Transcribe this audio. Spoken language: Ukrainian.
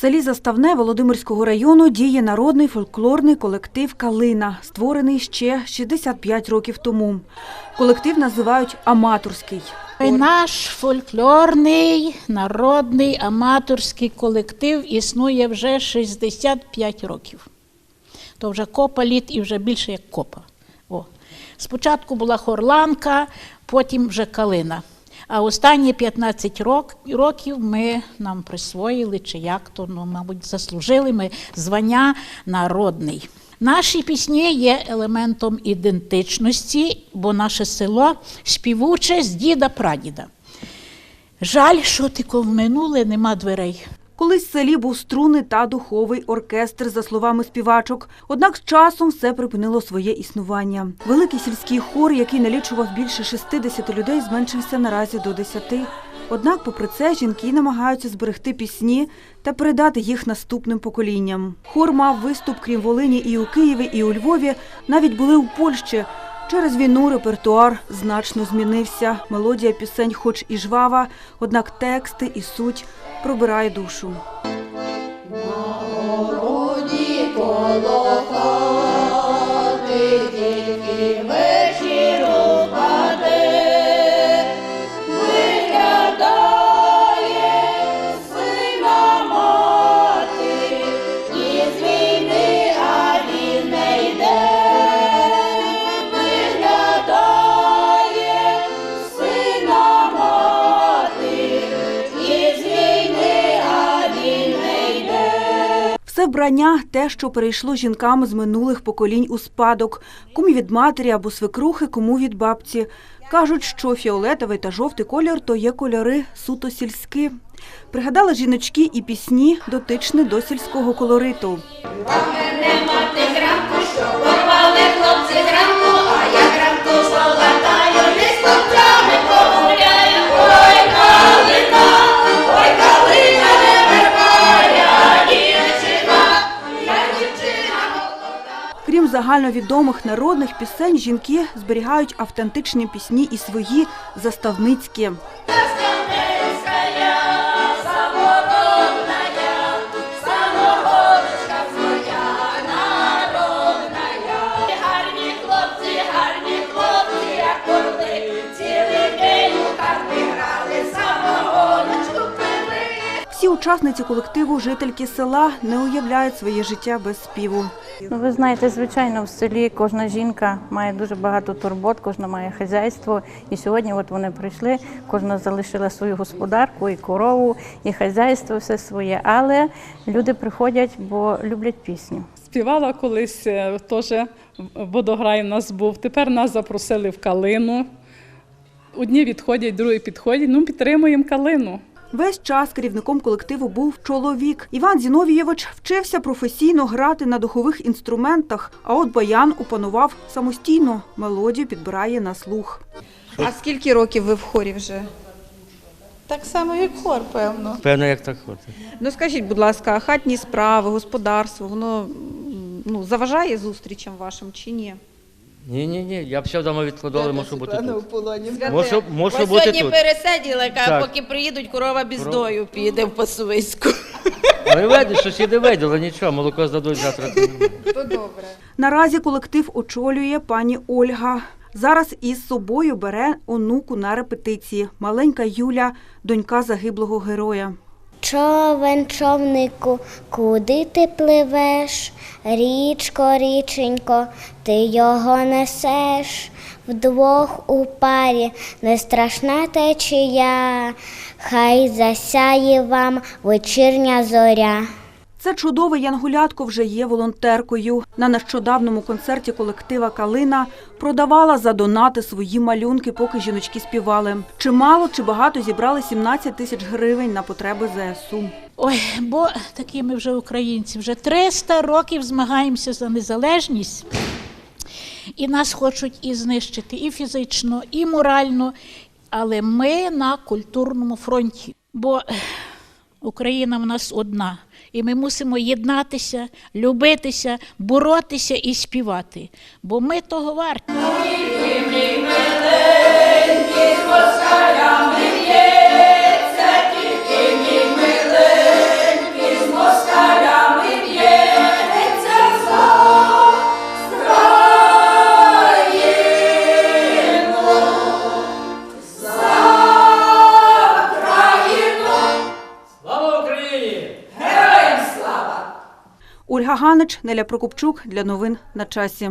селі Заставне Володимирського району діє народний фольклорний колектив Калина, створений ще 65 років тому. Колектив називають аматорський. Наш фольклорний народний аматорський колектив існує вже 65 років. То вже копа літ і вже більше як копа. О. Спочатку була хорланка, потім вже калина. А останні 15 рок, років ми нам присвоїли, чи як то, ну, мабуть, заслужили ми звання народний. Наші пісні є елементом ідентичності, бо наше село співуче з діда-прадіда. Жаль, що тільки в минуле нема дверей. Колись в селі був струнний та духовий оркестр, за словами співачок. Однак з часом все припинило своє існування. Великий сільський хор, який налічував більше 60 людей, зменшився наразі до 10. Однак, попри це, жінки намагаються зберегти пісні та передати їх наступним поколінням. Хор мав виступ, крім Волині, і у Києві, і у Львові. Навіть були у Польщі. Через війну репертуар значно змінився. Мелодія пісень, хоч і жвава, однак тексти і суть пробирає душу. Все вбрання те, що перейшло жінкам з минулих поколінь у спадок, кому від матері або свекрухи, кому від бабці. Кажуть, що фіолетовий та жовтий колір то є кольори суто сільські. Пригадали жіночки і пісні, дотичні до сільського колориту. Загальновідомих народних пісень, жінки зберігають автентичні пісні і свої заставницькі. Учасниці колективу, жительки села, не уявляють своє життя без співу. Ну, ви знаєте, звичайно, в селі кожна жінка має дуже багато турбот, кожна має хазяйство. І сьогодні от вони прийшли, кожна залишила свою господарку, і корову, і хазяйство, все своє. Але люди приходять, бо люблять пісню. Співала колись е, теж водограй у нас був. Тепер нас запросили в калину. Одні відходять, другі підходять. Ну, підтримуємо калину. Весь час керівником колективу був чоловік. Іван Зіновійович вчився професійно грати на духових інструментах, а от баян опанував самостійно. Мелодію підбирає на слух. А скільки років ви в хорі вже? Так само, як хор, певно. Певно, як так хоче. Ну скажіть, будь ласка, хатні справи, господарство, воно ну, заважає зустрічам вашим чи ні? Ні, ні, ні. Я б ще вдома відкладали, можу бути Світлана тут. в полоні. Можу, можу Ось бути сьогодні тут. пересиділи, каже, поки приїдуть, корова біздою піде в пасовиську. Але видиш, щось і не виділи, нічого, молоко здадуть завтра. То добре. Наразі колектив очолює пані Ольга. Зараз із собою бере онуку на репетиції. Маленька Юля, донька загиблого героя. Човен, човнику, куди ти пливеш? Річко, річенько, ти його несеш. Вдвох у парі не страшна течія, хай засяє вам вечірня зоря. Це чудове янгулятко вже є волонтеркою. На нещодавному концерті колектива Калина продавала за донати свої малюнки, поки жіночки співали. Чи мало, чи багато зібрали 17 тисяч гривень на потреби ЗСУ. Ой, бо такі ми вже українці, вже 300 років змагаємося за незалежність. І нас хочуть і знищити і фізично, і морально. Але ми на культурному фронті. Бо Україна в нас одна. І ми мусимо єднатися, любитися, боротися і співати. Бо ми того варті. Ольга Ганич, Неля Прокопчук для новин на часі.